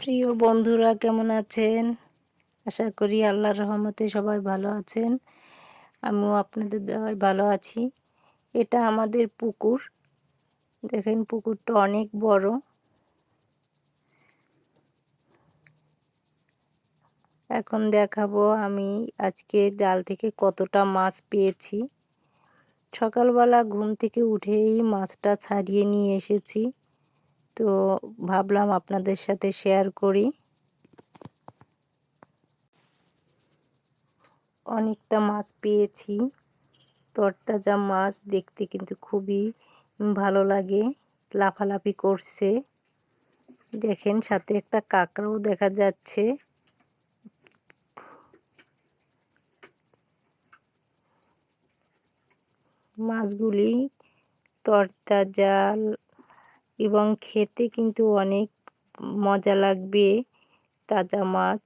প্রিয় বন্ধুরা, কেমন আছেন? আশা করি আল্লাহর রহমতে সবাই ভালো আছেন। আমিও আপনাদের দেওয়ায় ভালো আছি। এটা আমাদের পুকুর। দেখেন, পুকুরটা অনেক বড়। এখন দেখাবো আমি আজকে জাল থেকে কতটা মাছ পেয়েছি। সকালবেলা ঘুম থেকে উঠেই মাছটা ছাড়িয়ে নিয়ে এসেছি। তো ভাবলাম আপনাদের সাথে শেয়ার করি। অনেকটা মাছ পেয়েছি। তরতাজা মাছ দেখতে কিন্তু খুবই ভালো লাগে, লাফালাফি করছে। দেখেন, সাথে একটা কাঁকড়াও দেখা যাচ্ছে। মাছগুলি তরতাজা এবং খেতে কিন্তু অনেক মজা লাগবে তাজা মাছ।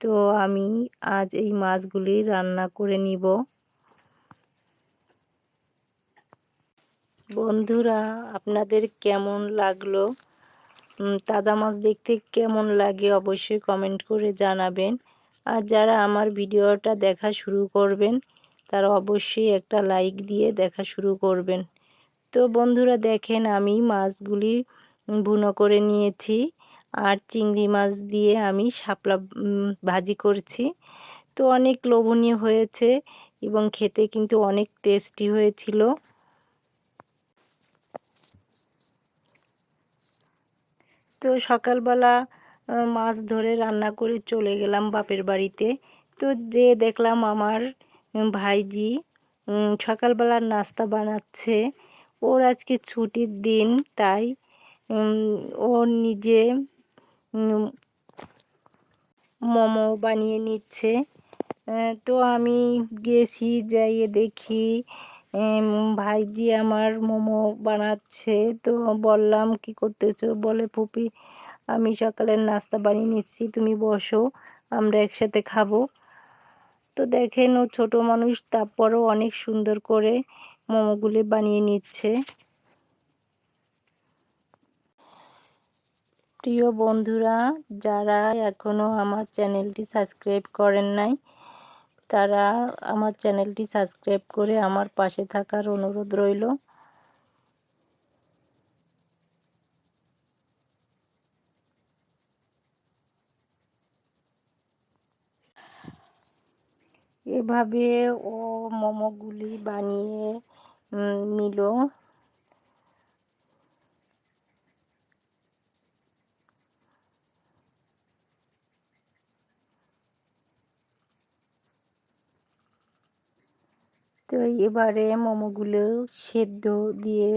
তো আমি আজ এই মাছগুলি রান্না করে নিব। বন্ধুরা, আপনাদের কেমন লাগল? তাজা মাছ দেখতে কেমন লাগে অবশ্যই কমেন্ট করে জানাবেন। আর যারা আমার ভিডিওটা দেখা শুরু করবেন, তারা অবশ্যই একটা লাইক দিয়ে দেখা শুরু করবেন। তো বন্ধুরা দেখেন, আমি মাছগুলি বুনো করে নিয়েছি আর চিংড়ি মাছ দিয়ে আমি শাপলা ভাজি করছি। তো অনেক লোভনীয় হয়েছে এবং খেতে কিন্তু অনেক টেস্টি হয়েছিল। তো সকালবেলা মাছ ধরে রান্না করে চলে গেলাম বাপের বাড়িতে। তো যে দেখলাম আমার ভাইজি সকালবেলার নাস্তা বানাচ্ছে। ওর আজকে ছুটির দিন, তাই ও নিজে মোমো বানিয়ে নিচ্ছে। তো আমি গেছি, যাইয়ে দেখি ভাইজি আমার মোমো বানাচ্ছে। তো বললাম, কি করতেছো? বলে পুপি আমি সকালের নাস্তা বানিয়ে নিচ্ছি, তুমি বসো, আমরা একসাথে খাব। তো দেখেন, ও ছোটো মানুষ, তারপরও অনেক সুন্দর করে মোমোগুলি বানিয়ে নিচ্ছে। প্রিয় বন্ধুরা, যারা এখনও আমার চ্যানেলটি সাবস্ক্রাইব করেন নাই, তারা আমার চ্যানেলটি সাবস্ক্রাইব করে আমার পাশে থাকার অনুরোধ রইল। এভাবে ও মোমোগুলি বানিয়ে নিল। তো এবারে মোমোগুলো সেদ্ধ দিয়ে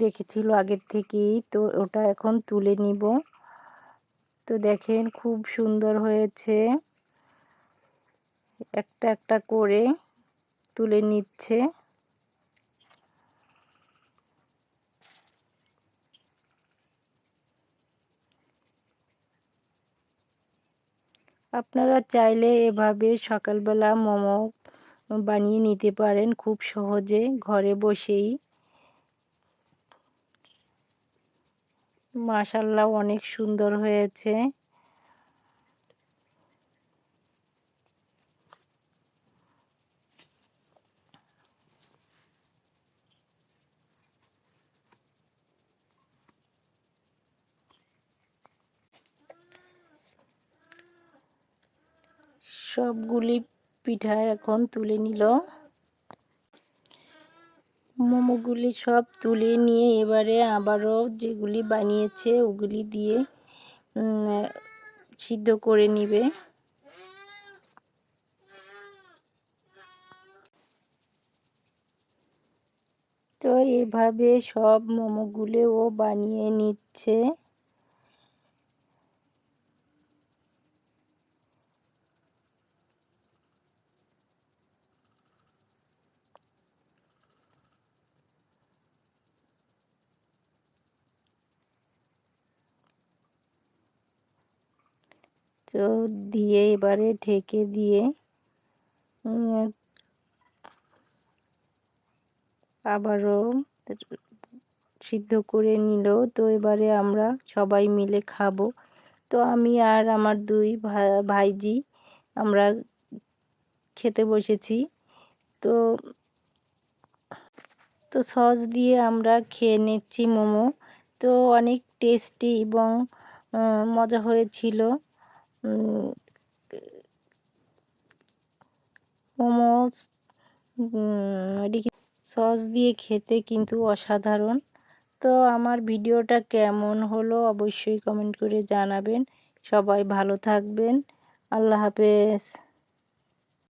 রেখেছিল আগের থেকেই। তো ওটা এখন তুলে নিব। তো দেখেন খুব সুন্দর হয়েছে। একটা একটা করে তুলে নিচ্ছে। আপনারা চাইলে এভাবে সকালবেলা মোমো বানিয়ে নিতে পারেন খুব সহজে ঘরে বসেই। মাশাল্লাহ, অনেক সুন্দর হয়েছে। সবগুলি পিঠা এখন তুলে নিল। মোমোগুলি সব তুলে নিয়ে এবারে আবারও যেগুলি বানিয়েছে ওগুলি দিয়ে সিদ্ধ করে নিবে। তো এভাবে সব মোমোগুলো ও বানিয়ে নিচ্ছে। তো দিয়ে এবারে ঢেকে দিয়ে আবারও সিদ্ধ করে নিল। তো এবারে আমরা সবাই মিলে খাব। তো আমি আর আমার দুই ভাইজি আমরা খেতে বসেছি। তো তো সস দিয়ে আমরা খেয়ে নিচ্ছি মোমো। তো অনেক টেস্টি এবং মজা হয়েছিল। মোমোস সস দিয়ে খেতে কিন্তু অসাধারণ। তো আমার ভিডিওটা কেমন হলো অবশ্যই কমেন্ট করে জানাবেন। সবাই ভালো থাকবেন। আল্লাহ হাফেজ।